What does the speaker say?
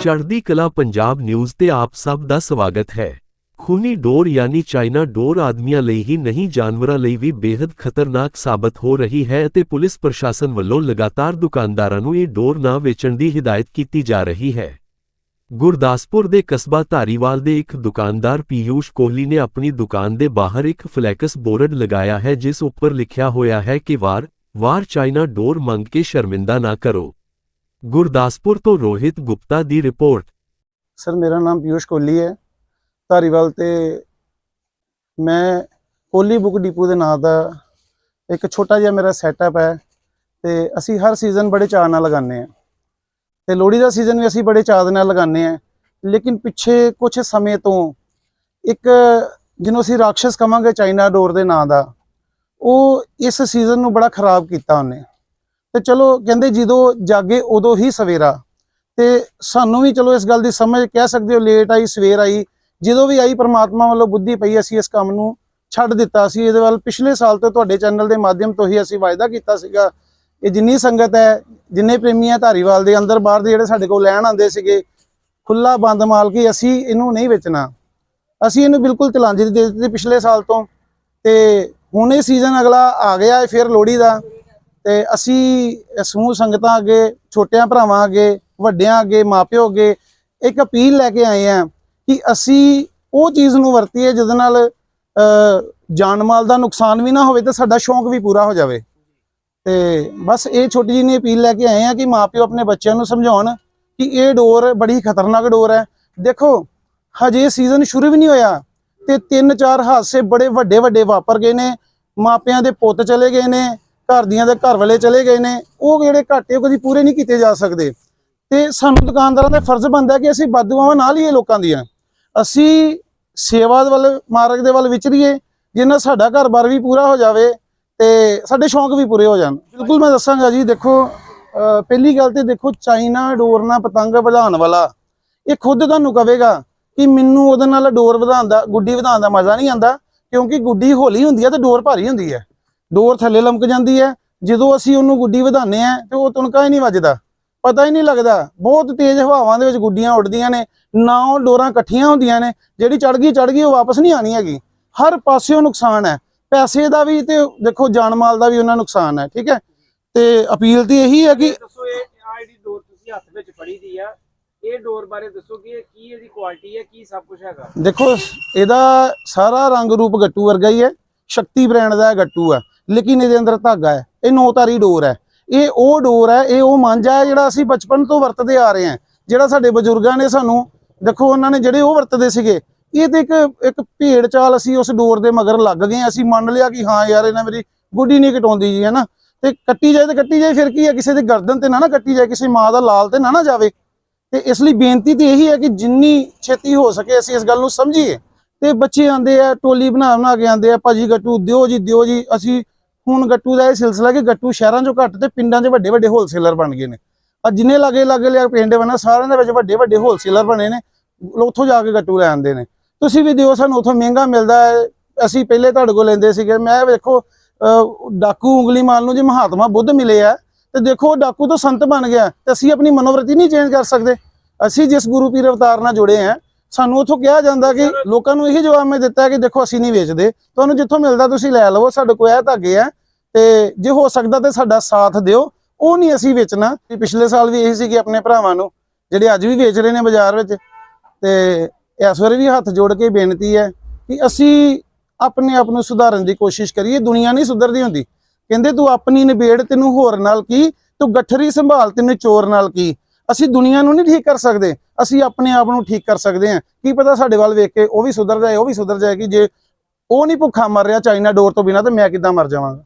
ਚੜ੍ਹਦੀ ਕਲਾ ਪੰਜਾਬ ਨਿਊਜ਼ ਤੇ ਆਪ ਸਭ ਦਾ ਸਵਾਗਤ ਹੈ। ਖੂਨੀ ਡੋਰ ਯਾਨੀ ਚਾਈਨਾ ਡੋਰ ਆਦਮੀਆਂ ਲਈ ਹੀ ਨਹੀਂ, ਜਾਨਵਰਾਂ ਲਈ ਵੀ ਬੇहद ਖਤਰਨਾਕ ਸਾਬਤ ਹੋ ਰਹੀ ਹੈ ਅਤੇ ਪੁਲਿਸ ਪ੍ਰਸ਼ਾਸਨ ਵੱਲੋਂ ਲਗਾਤਾਰ ਦੁਕਾਨਦਾਰਾਂ ਨੂੰ ਇਹ ਡੋਰ ਨਾ ਵੇਚਣ ਦੀ ਹਦਾਇਤ ਕੀਤੀ ਜਾ ਰਹੀ ਹੈ। ਗੁਰਦਾਸਪੁਰ ਦੇ ਕਸਬਾ ਧਾਰੀਵਾਲ ਦੇ ਇੱਕ ਦੁਕਾਨਦਾਰ ਪੀਯੂਸ਼ ਕੋਹਲੀ ਨੇ ਆਪਣੀ ਦੁਕਾਨ ਦੇ ਬਾਹਰ ਇੱਕ ਫਲੈਕਸ ਬੋਰਡ ਲਗਾਇਆ ਹੈ, ਜਿਸ ਉੱਪਰ ਲਿਖਿਆ ਹੋਇਆ ਹੈ ਕਿ ਵਾਰ ਵਾਰ ਚਾਈਨਾ ਡੋਰ ਮੰਗ ਕੇ ਸ਼ਰਮਿੰਦਾ ਨਾ ਕਰੋ। ਗੁਰਦਾਸਪੁਰ ਤੋਂ ਰੋਹਿਤ ਗੁਪਤਾ ਦੀ ਰਿਪੋਰਟ। ਸਰ, ਮੇਰਾ ਨਾਮ ਪਿਊਸ਼ ਕੋਹਲੀ ਹੈ। ਧਾਰੀਵਾਲ ਤੇ ਮੈਂ ਕੋਹਲੀ ਬੁੱਕ ਡਿਪੂ ਦੇ ਨਾਂ ਦਾ ਇੱਕ ਛੋਟਾ ਜਿਹਾ ਮੇਰਾ ਸੈਟਅਪ ਹੈ ਤੇ ਅਸੀਂ ਹਰ ਸੀਜ਼ਨ ਬੜੇ ਚਾਅ ਨਾਲ ਲਗਾਉਂਦੇ ਹਾਂ। ਤੇ ਲੋਹੜੀ ਦਾ ਸੀਜ਼ਨ ਵੀ ਅਸੀਂ ਬੜੇ ਚਾਅ ਦੇ ਨਾਲ ਲਗਾਉਂਦੇ ਹਾਂ। ਲੇਕਿਨ ਪਿੱਛੇ ਕੁਝ ਸਮੇਂ ਤੋਂ ਇੱਕ ਜਿਹਨੂੰ ਅਸੀਂ ਰਾਖਸ਼ ਕਵਾਂਗੇ ਚਾਈਨਾ ਡੋਰ ਦੇ ਨਾਂ ਦਾ, ਉਹ ਇਸ ਸੀਜ਼ਨ ਨੂੰ ਬੜਾ ਖਰਾਬ ਕੀਤਾ ਉਹਨੇ। ਤੇ ਚਲੋ ਕਹਿੰਦੇ ਜਦੋਂ ਜਾਗੇ ਉਦੋਂ ਹੀ ਸਵੇਰਾ। ਤੇ ਸਾਨੂੰ ਵੀ ਚਲੋ ਇਸ ਗੱਲ ਦੀ ਸਮਝ ਕਹਿ ਸਕਦੇ ਹੋ ਲੇਟ ਆਈ, ਸਵੇਰ ਆਈ। ਜਦੋਂ ਵੀ ਆਈ, ਪ੍ਰਮਾਤਮਾ ਵੱਲੋਂ ਬੁੱਧੀ ਪਈ, ਅਸੀਂ ਇਸ ਕੰਮ ਨੂੰ ਛੱਡ ਦਿੱਤਾ ਸੀ। ਇਹਦੇ ਵੱਲ ਪਿਛਲੇ ਸਾਲ ਤੋਂ ਤੁਹਾਡੇ ਚੈਨਲ ਦੇ ਮਾਧਿਅਮ ਤੋਂ ਹੀ ਅਸੀਂ ਵਾਅਦਾ ਕੀਤਾ ਸੀਗਾ। ਇਹ ਜਿੰਨੀ ਸੰਗਤ ਹੈ, ਜਿੰਨੇ ਪ੍ਰੇਮੀ ਹੈ ਧਾਰੀਵਾਲ ਦੇ ਅੰਦਰ ਬਾਹਰ ਦੇ ਜਿਹੜੇ ਸਾਡੇ ਕੋਲ ਲੈਣ ਆਉਂਦੇ ਸੀਗੇ ਖੁੱਲਾ ਬੰਦ ਮਾਲ ਕੀ ਅਸੀਂ ਇਹਨੂੰ ਨਹੀਂ ਵੇਚਣਾ। ਅਸੀਂ ਇਹਨੂੰ ਬਿਲਕੁਲ ਤਲਾਂਜੀ ਦੇ ਦਿੱਤੀ ਪਿਛਲੇ ਸਾਲ ਤੋਂ। ਤੇ ਹੁਣ ਇਹ ਸੀਜ਼ਨ ਅਗਲਾ ਆ ਗਿਆ ਹੈ ਫਿਰ ਲੋਹੜੀ ਦਾ। ਤੇ ਅਸੀਂ ਸਮੂਹ ਸੰਗਤਾਂ ਅੱਗੇ, ਛੋਟਿਆਂ ਭਰਾਵਾਂ ਅੱਗੇ, ਵੱਡਿਆਂ ਅੱਗੇ, ਮਾਪਿਓ ਅੱਗੇ ਇੱਕ ਅਪੀਲ ਲੈ ਕੇ ਆਏ ਆ ਕਿ ਅਸੀਂ ਉਹ ਚੀਜ਼ ਨੂੰ ਵਰਤੀਏ ਜਿਹਦੇ ਨਾਲ ਜਾਨ ਮਾਲ ਦਾ ਨੁਕਸਾਨ ਵੀ ਨਾ ਹੋਵੇ ਤੇ ਸਾਡਾ ਸ਼ੌਂਕ ਵੀ ਪੂਰਾ ਹੋ ਜਾਵੇ। ਤੇ ਬਸ ਇਹ ਛੋਟੀ ਜਿਹੀ ਅਪੀਲ ਲੈ ਕੇ ਆਏ ਆ ਕਿ ਮਾਪਿਓ ਆਪਣੇ ਬੱਚਿਆਂ ਨੂੰ ਸਮਝਾਉਣ ਕਿ ਇਹ ਡੋਰ ਬੜੀ ਖਤਰਨਾਕ ਡੋਰ ਹੈ। ਦੇਖੋ, ਹਜੇ ਸੀਜ਼ਨ ਸ਼ੁਰੂ ਵੀ ਨਹੀਂ ਹੋਇਆ ਤੇ ਤਿੰਨ ਚਾਰ ਹਾਦਸੇ ਬੜੇ ਵੱਡੇ ਵੱਡੇ ਵਾਪਰ ਗਏ ਨੇ, ਮਾਪਿਆਂ ਦੇ ਪੁੱਤ ਚਲੇ ਗਏ ਨੇ ਘਰ ਦੀਆਂ ਦੇ ਘਰ ਵਾਲੇ ਚਲੇ ਗਏ ਨੇ, ਉਹ ਜਿਹੜੇ ਘਾਟੇ ਉਹ ਕਦੀ ਪੂਰੇ ਨਹੀਂ ਕੀਤੇ ਜਾ ਸਕਦੇ। ਤੇ ਸਾਨੂੰ ਦੁਕਾਨਦਾਰਾਂ ਦਾ ਫਰਜ਼ ਬਣਦਾ ਕਿ ਅਸੀਂ ਬਦਦੁਆਵਾਂ ਨਾ ਲਈਏ ਲੋਕਾਂ ਦੀਆਂ। ਅਸੀਂ ਸੇਵਾ ਦੇ ਵੱਲ, ਮਾਰਗ ਦੇ ਵੱਲ ਵਿਚਰੀਏ, ਜਿੰਨਾ ਸਾਡਾ ਘਰ-ਬਾਰ ਵੀ ਪੂਰਾ ਹੋ ਜਾਵੇ ਤੇ ਸਾਡੇ ਸ਼ੌਂਕ ਵੀ ਪੂਰੇ ਹੋ ਜਾਣ। ਬਿਲਕੁਲ ਮੈਂ ਦੱਸਾਂਗਾ ਜੀ, ਦੇਖੋ ਪਹਿਲੀ ਗੱਲ ਤੇ ਦੇਖੋ, ਚਾਈਨਾ ਡੋਰ ਨਾਲ ਪਤੰਗ ਵਧਾਉਣ ਵਾਲਾ, ਇਹ ਖੁਦ ਤੁਹਾਨੂੰ ਕਵੇਗਾ ਕਿ ਮੈਨੂੰ ਉਹਦੇ ਨਾਲ ਡੋਰ ਵਧਾਉਣ ਦਾ, ਗੁੱਡੀ ਵਧਾਉਣ ਦਾ ਮਜ਼ਾ ਨਹੀਂ ਆਉਂਦਾ, ਕਿਉਂਕਿ ਗੁੱਡੀ ਹੌਲੀ ਹੁੰਦੀ ਹੈ ਤੇ ਡੋਰ ਭਾਰੀ ਹੁੰਦੀ ਹੈ ਡੋਰ ਥੱਲੇ ਲਮਕ ਜਾਂਦੀ ਹੈ ਜਦੋਂ ਅਸੀਂ ਉਹਨੂੰ ਗੁੱਡੀ ਵਧਾਉਂਦੇ ਆ ਤੇ ਉਹ ਤੁਣਕਾ ਹੀ ਨਹੀਂ ਵੱਜਦਾ। ਪਤਾ ਹੀ ਨਹੀਂ ਲੱਗਦਾ ਬਹੁਤ ਤੇਜ਼ ਹਵਾਵਾਂ ਦੇ ਵਿੱਚ ਗੁੱਡੀਆਂ ਉੱਡਦੀਆਂ ਨੇ ਨਾ ਉਹ ਡੋਰਾਂ ਇਕੱਠੀਆਂ ਹੁੰਦੀਆਂ ਨੇ ਜਿਹੜੀ ਚੜ ਗਈ ਚੜ ਗਈ ਉਹ ਵਾਪਸ ਨਹੀਂ ਆਣੀ ਹੈਗੀ। ਹਰ ਪਾਸਿਓਂ ਨੁਕਸਾਨ ਹੈ ਪੈਸੇ ਦਾ ਵੀ ਤੇ ਦੇਖੋ ਜਾਨ ਮਾਲ ਦਾ ਵੀ ਉਹਨਾਂ ਨੁਕਸਾਨ ਹੈ ਠੀਕ ਹੈ? ਤੇ ਅਪੀਲ ਤੇ ਇਹੀ ਹੈ ਕਿ ਦੱਸੋ ਇਹ ਡੋਰ ਤੁਸੀਂ ਹੱਥ ਵਿੱਚ ਫੜੀ ਦੀ ਆ ਇਹ ਡੋਰ ਬਾਰੇ ਦੱਸੋ ਕਿ ਇਹ ਕੀ ਇਹਦੀ ਕੁਆਲਿਟੀ ਹੈ ਕੀ ਸਭ ਕੁਝ ਹੈਗਾ? ਦੇਖੋ ਇਹਦਾ ਸਾਰਾ ਰੰਗ ਰੂਪ ਗੱਟੂ ਵਰਗਾ ਹੀ ਹੈ ਸ਼ਕਤੀ ਬ੍ਰਾਂਡ ਦਾ ਗੱਟੂ ਹੈ। ਲੇਕਿਨ ਇਹਦੇ ਅੰਦਰ ਧਾਗਾ ਹੈ, ਇਹ ਨੌ ਤਾਰੀ ਡੋਰ ਹੈ। ਇਹ ਉਹ ਡੋਰ ਹੈ, ਇਹ ਉਹ ਮਾਂਜਾ ਹੈ ਜਿਹੜਾ ਅਸੀਂ ਬਚਪਨ ਤੋਂ ਵਰਤਦੇ ਆ ਰਹੇ ਹਾਂ। ਜਿਹੜਾ ਸਾਡੇ ਬਜ਼ੁਰਗਾਂ ਨੇ ਸਾਨੂੰ, ਦੇਖੋ ਉਹਨਾਂ ਨੇ ਜਿਹੜੇ ਉਹ ਵਰਤਦੇ ਸੀਗੇ, ਇਹ ਤੇ ਇੱਕ ਇੱਕ ਭੇੜ ਚਾਲ ਅਸੀਂ ਉਸ ਡੋਰ ਦੇ ਮਗਰ ਲੱਗ ਗਏ ਅਸੀਂ ਮੰਨ ਲਿਆ ਕਿ ਹਾਂ ਯਾਰ, ਇਹਨਾਂ ਮੇਰੀ ਗੁੱਡੀ ਨਹੀਂ ਕਟਾਉਂਦੀ ਜੀ, ਹੈਨਾ। ਤੇ ਕੱਟੀ ਜਾਏ ਤੇ ਕੱਟੀ ਜਾਏ, ਫਿਰ ਕੀ ਹੈ? ਕਿਸੇ ਦੀ ਗਰਦਨ ਤੇ ਨਾ ਨਾ ਕੱਟੀ ਜਾਏ, ਕਿਸੇ ਮਾਂ ਦਾ ਲਾਲ ਤੇ ਨਾ ਨਾ ਜਾਵੇ। ਤੇ ਇਸ ਲਈ ਬੇਨਤੀ ਤੇ ਇਹੀ ਹੈ ਕਿ ਜਿੰਨੀ ਛੇਤੀ ਹੋ ਸਕੇ ਅਸੀਂ ਇਸ ਗੱਲ ਨੂੰ ਸਮਝੀਏ। ਤੇ ਬੱਚੇ ਆਂਦੇ ਆ, ਟੋਲੀ ਬਣਾ ਬਣਾ ਕੇ ਆਂਦੇ ਆ, ਭਾਜੀ ਗੱਟੂ ਦਿਓ ਜੀ ਦਿਓ ਜੀ, ਅਸੀਂ ਹੁਣ ਗੱਟੂ ਦਾ ਇਹ ਸਿਲਸਿਲਾ ਕਿ ਗੱਟੂ ਸ਼ਹਿਰਾਂ 'ਚੋਂ ਘੱਟ ਤੇ ਪਿੰਡਾਂ 'ਚ ਵੱਡੇ ਵੱਡੇ ਹੋਲਸੇਲਰ ਬਣ ਗਏ ਨੇ। ਆ ਜਿੰਨੇ ਲਾਗੇ ਲਾਗੇ ਲਿਆ ਪਿੰਡ ਬਣਾ, ਸਾਰਿਆਂ ਦੇ ਵਿੱਚ ਵੱਡੇ ਵੱਡੇ ਹੋਲਸੇਲਰ ਬਣੇ ਨੇ ਉੱਥੋਂ ਜਾ ਕੇ ਗੱਟੂ ਲੈ ਆਉਂਦੇ ਨੇ। ਤੁਸੀਂ ਵੀ ਦਿਓ ਸਾਨੂੰ ਉੱਥੋਂ ਮਹਿੰਗਾ ਮਿਲਦਾ ਹੈ। ਅਸੀਂ ਪਹਿਲੇ ਤੁਹਾਡੇ ਕੋਲ ਲੈਂਦੇ ਸੀਗੇ। ਮੈਂ ਵੇਖੋ ਡਾਕੂ ਉਂਗਲੀ ਮਾਲ ਨੂੰ ਜੇ ਮਹਾਤਮਾ ਬੁੱਧ ਮਿਲੇ ਆ, ਤੇ ਦੇਖੋ ਉਹ ਡਾਕੂ ਤੋਂ ਸੰਤ ਬਣ ਗਿਆ। ਤੇ ਅਸੀਂ ਆਪਣੀ ਮਨੋਵਰਤੀ ਨਹੀਂ ਚੇਂਜ ਕਰ ਸਕਦੇ। ਅਸੀਂ ਜਿਸ ਗੁਰੂ ਪੀਰ ਅਵਤਾਰ ਨਾਲ ਜੁੜੇ ਆ ਸਾਨੂੰ ਉਥੋਂ ਕਿਹਾ ਜਾਂਦਾ ਕਿ ਲੋਕਾਂ ਨੂੰ ਇਹੀ ਜਵਾਬ ਮੈਂ ਦਿੱਤਾ ਕਿ ਦੇਖੋ ਅਸੀਂ ਨਹੀਂ ਵੇਚਦੇ। ਤੁਹਾਨੂੰ ਜਿੱਥੋਂ ਮਿਲਦਾ ਤੁਸੀਂ ਲੈ ਲਵੋ ਸਾਡੇ ਕੋਲ ਇਹ ਧਾਗੇ ਆ ਤੇ ਜੇ ਹੋ ਸਕਦਾ ਤੇ ਸਾਡਾ ਸਾਥ ਦਿਓ। ਉਹ ਨਹੀਂ ਅਸੀਂ ਵੇਚਣਾ। ਪਿਛਲੇ ਸਾਲ ਵੀ ਇਹੀ ਸੀ ਕਿ ਆਪਣੇ ਭਰਾਵਾਂ ਨੂੰ ਜਿਹੜੇ ਅੱਜ ਵੀ ਵੇਚ ਰਹੇ ਨੇ ਬਾਜ਼ਾਰ ਵਿੱਚ ਤੇ ਇਸ ਵਾਰੀ ਵੀ ਹੱਥ ਜੋੜ ਕੇ ਬੇਨਤੀ ਹੈ ਕਿ ਅਸੀਂ ਆਪਣੇ ਆਪ ਨੂੰ ਸੁਧਾਰਨ ਦੀ ਕੋਸ਼ਿਸ਼ ਕਰੀਏ। ਦੁਨੀਆ ਨਹੀਂ ਸੁਧਰਦੀ ਹੁੰਦੀ। ਕਹਿੰਦੇ ਤੂੰ ਆਪਣੀ ਨਿਬੇੜ ਤੈਨੂੰ ਹੋਰ ਨਾਲ ਕੀ? ਤੂੰ ਗੱਠਰੀ ਸੰਭਾਲ ਤੈਨੂੰ ਚੋਰ ਨਾਲ ਕੀ? ਅਸੀਂ ਦੁਨੀਆ ਨੂੰ ਨਹੀਂ ਠੀਕ ਕਰ ਸਕਦੇ, ਅਸੀਂ ਆਪਣੇ ਆਪ ਨੂੰ ਠੀਕ ਕਰ ਸਕਦੇ ਹਾਂ। ਕੀ ਪਤਾ ਸਾਡੇ ਵੱਲ ਵੇਖ ਕੇ ਉਹ ਵੀ ਸੁਧਰ ਜਾਏ, ਉਹ ਵੀ ਸੁਧਰ ਜਾਏ ਕਿ ਜੇ ਉਹ ਨਹੀਂ ਭੁੱਖਾ ਮਰ ਰਿਹਾ ਚਾਈਨਾ ਡੋਰ ਤੋਂ ਬਿਨਾ, ਤੇ ਮੈਂ ਕਿੱਦਾਂ ਮਰ ਜਾਵਾਂਗਾ?